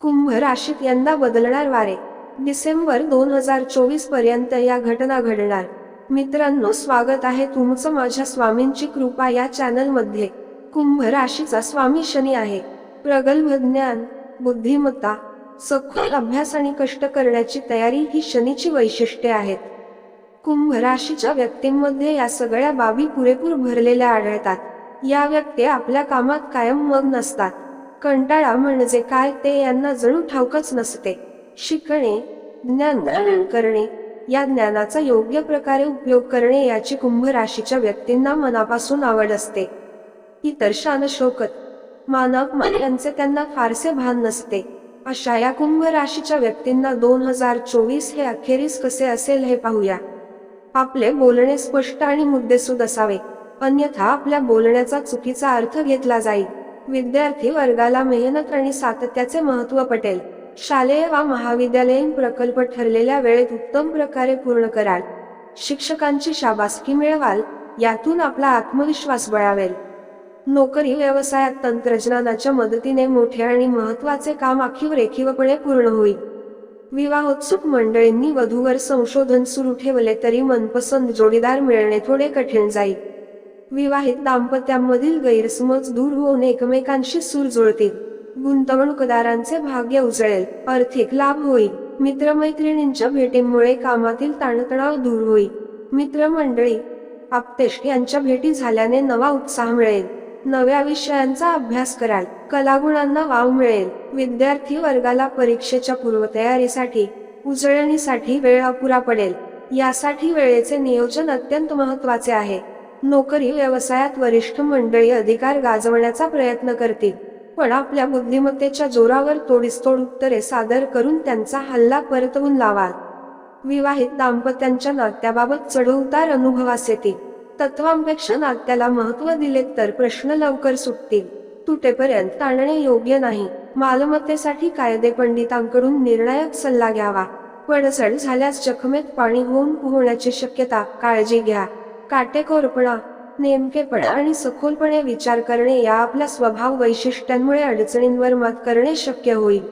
कुंभ राशीत यंदा बदलणार वारे. डिसेंबर दोन हजार चोवीसपर्यंत या घटना घडणार. मित्रांनो स्वागत आहे तुमचं माझ्या स्वामींची कृपा या चॅनलमध्ये कुंभ राशीचा स्वामी शनी आहे. प्रगल्भ ज्ञान बुद्धिमत्ता सखोल अभ्यास आणि कष्ट करण्याची तयारी ही शनीची वैशिष्ट्ये आहेत. कुंभ राशीच्या व्यक्तींमध्ये या सगळ्या बाबी पुरेपूर भरलेल्या आढळतात. या व्यक्ती आपल्या कामात कायम मग नसतात कंटाळा म्हणजे काय ते यांना जणू ठाऊकच नसते. शिकणे ज्ञान करणे या ज्ञानाचा योग्य प्रकारे उपयोग करणे याची कुंभ राशीच्या व्यक्तींना मनापासून आवड असते. इतर शानशोकत मानव यांचे त्यांना फारसे भान नसते. अशा या कुंभ राशीच्या व्यक्तींना दोन हजार चोवीस हे अखेरीस कसे असेल हे पाहूया. आपले बोलणे स्पष्ट आणि मुद्देसूद असावे. अन्यथा आपल्या बोलण्याचा चुकीचा अर्थ घेतला जाईल. विद्यार्थी वर्गाला मेहनत आणि सातत्याचे महत्त्व पटेल. शालेय वा महाविद्यालयीन प्रकल्प ठरलेल्या वेळेत उत्तम प्रकारे पूर्ण कराल. शिक्षकांची शाबासकी मिळवाल यातून आपला आत्मविश्वास बळावेल नोकरी व्यवसायात तंत्रज्ञानाच्या मदतीने मोठे आणि महत्त्वाचे काम आखीव रेखीवपणे पूर्ण होईल. विवाहोत्सुक मंडळींनी वधूवर संशोधन सुरू ठेवले तरी मनपसंत जोडीदार मिळणे थोडे कठीण जाईल. विवाहित दाम्पत्यांमधील गैरसमज दूर होऊन एकमेकांशी सूर जुळतील. गुंतवणूकदारांचे भाग्य उजळेल. आर्थिक लाभ होईल. मित्रमैत्रिणींच्या भेटीमुळे कामातील ताणतणाव दूर होईल. मित्रमंडळी आप्तेश यांच्या भेटी झाल्याने नवा उत्साह मिळेल. नव्या विषयांचा अभ्यास कराल. कलागुणांना वाव मिळेल. विद्यार्थी वर्गाला परीक्षेच्या पूर्वतयारीसाठी उजळणीसाठी वेळ अपुरा पडेल. यासाठी वेळेचे नियोजन अत्यंत महत्त्वाचे आहे. नोकरी व्यवसायात वरिष्ठ मंडळी अधिकार गाजवण्याचा प्रयत्न करतील. पण आपल्या बुद्धिमत्तेच्या जोरावर तोडीसतोड उत्तरे सादर करून त्यांचा हल्ला परतवून लावाल. विवाहित दाम्पत्यांच्या नात्याबाबत चढउतार अनुभवास येतील. तत्वांपेक्षा नात्याला महत्त्व दिले तर प्रश्न लवकर सुटतील. तुटेपर्यंत ताणणे योग्य नाही. मालमत्तेसाठी कायदे पंडितांकडून निर्णायक सल्ला घ्यावा. पडसड झाल्यास जखमेत पाणी होऊन पोहण्याची शक्यता. काळजी घ्या. काटेकोरपणा नेमकेपणा आणि सखोलपणे विचार करणे या आपल्या स्वभाव वैशिष्ट्यांमुळे अडचणींवर मात करणे शक्य होईल.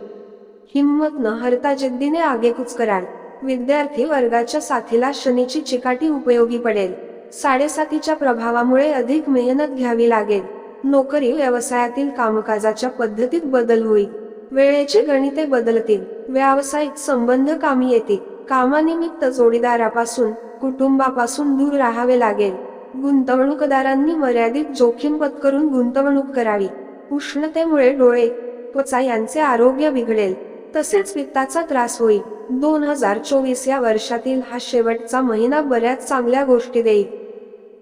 हिंमत न हरता जिद्दीने आगेकूच कराल. विद्यार्थी वर्गाच्या साथीला शनीची चिकाटी उपयोगी पडेल. साडेसातीच्या प्रभावामुळे अधिक मेहनत घ्यावी लागेल. नोकरी व्यवसायातील कामकाजाच्या पद्धतीत बदल होईल. वेळेचे गणिते बदलतील. व्यावसायिक संबंध कामी येतील. कामानिमित्त जोडीदारापासून कुटुंबापासून दूर राहावे लागेल. गुंतवणूकदारांनी मर्यादित जोखीम पत्करून गुंतवणूक करावी. उष्णतेमुळे डोळे त्वचा यांचे आरोग्य बिघडेल. तसेच पित्ताचा त्रास होईल. दोन हजार चोवीस या वर्षातील हा शेवटचा महिना बऱ्याच चांगल्या गोष्टी देईल.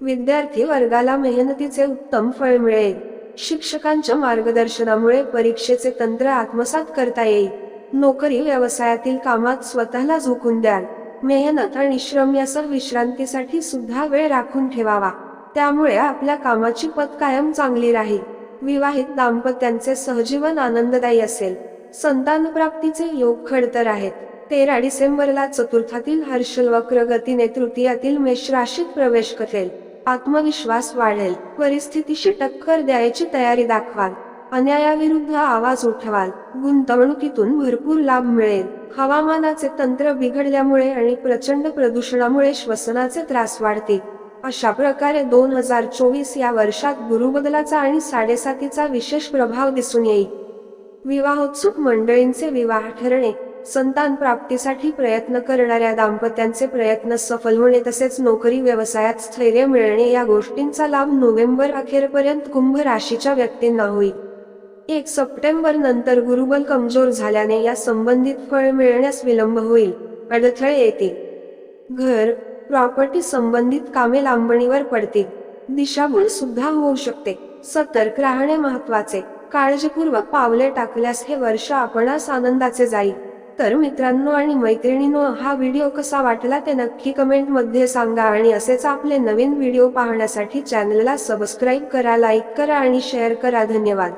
विद्यार्थी वर्गाला मेहनतीचे उत्तम फळ मिळेल. शिक्षकांच्या मार्गदर्शनामुळे परीक्षेचे तंत्र आत्मसात करता येईल. नोकरी व्यवसायातील कामात स्वतःला झोकून द्याल. मेहनत आणि श्रम यासह विश्रांतीसाठी सुद्धा वेळ राखून ठेवावा. त्यामुळे आपल्या कामाची पत कायम चांगली राहील. विवाहित दाम्पत्यांचे सहजीवन आनंददायी असेल. संतान प्राप्तीचे योग खडतर आहेत. तेरा डिसेंबरला चतुर्थातील हर्षल वक्र गतीने तृतीयातील मेष राशीत प्रवेश करेल. आत्मविश्वास वाढेल. परिस्थितीशी टक्कर द्यायची तयारी दाखवाल. अन्यायाविरुद्ध आवाज उठवाल. गुंतवणुकीतून भरपूर लाभ मिळेल. हवामानाचे तंत्र बिघडल्यामुळे आणि प्रचंड प्रदूषणामुळे श्वसनाचे त्रास वाढतील. अशा प्रकारे दोन हजार चोवीस या वर्षात गुरुबदलाचा आणि साडेसातीचा विशेष प्रभाव दिसून येईल. विवाहोत्सुक मंडळींचे विवाह ठरणे संतान प्राप्तीसाठी प्रयत्न करणाऱ्या दाम्पत्यांचे प्रयत्न सफल होणे तसेच नोकरी व्यवसायात स्थैर्य मिळणे या गोष्टींचा लाभ नोव्हेंबर अखेरपर्यंत कुंभ राशीच्या व्यक्तींना होईल. एक सप्टेंबर नंतर गुरुबल कमजोर झाल्याने या संबंधित फळ मिळण्यास विलंब होईल अडथळे येतील. घर प्रॉपर्टी संबंधित कामे लांबणीवर पडतील. दिशाभूल सुद्धा होऊ शकते. सतर्क राहणे महत्त्वाचे काळजीपूर्वक पावले टाकल्यास हे वर्ष आपणास आनंदाचे जाईल. तर मित्रांनो आणि मैत्रिणींनो हा व्हिडिओ कसा वाटला ते नक्की कमेंटमध्ये सांगा आणि असेच आपले नवीन व्हिडिओ पाहण्यासाठी चॅनलला सबस्क्राईब करा लाईक करा आणि शेअर करा. धन्यवाद.